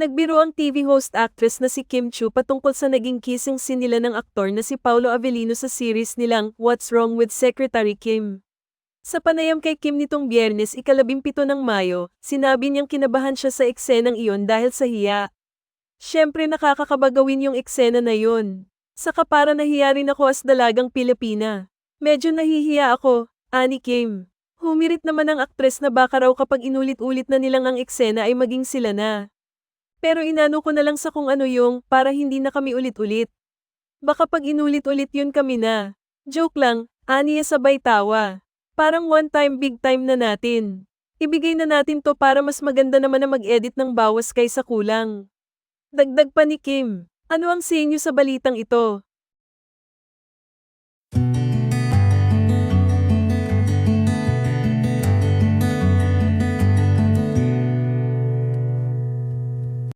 Nagbiro ang TV host actress na si Kim Chu patungkol sa naging kissing scene nila ng aktor na si Paulo Avellino sa series nilang What's Wrong with Secretary Kim. Sa panayam kay Kim nitong biyernes ikalabimpito ng Mayo, sinabi niyang kinabahan siya sa eksenang iyon dahil sa hiya. Siyempre nakakakabagawin yung eksena na yun. Saka para nahiya rin ako as dalagang Pilipina. Medyo nahihiya ako, ani Kim. Humirit naman ang aktres na baka raw kapag inulit-ulit na nilang ang eksena ay maging sila na. Pero inano ko na lang sa kung ano yung para hindi na kami ulit-ulit. Baka pag inulit-ulit yun kami na. Joke lang, aniya sabay tawa. Parang one time big time na natin. Ibigay na natin to para mas maganda naman na mag-edit ng bawas kaysa kulang. Dagdag pa ni Kim, ano ang sinyo sa balitang ito?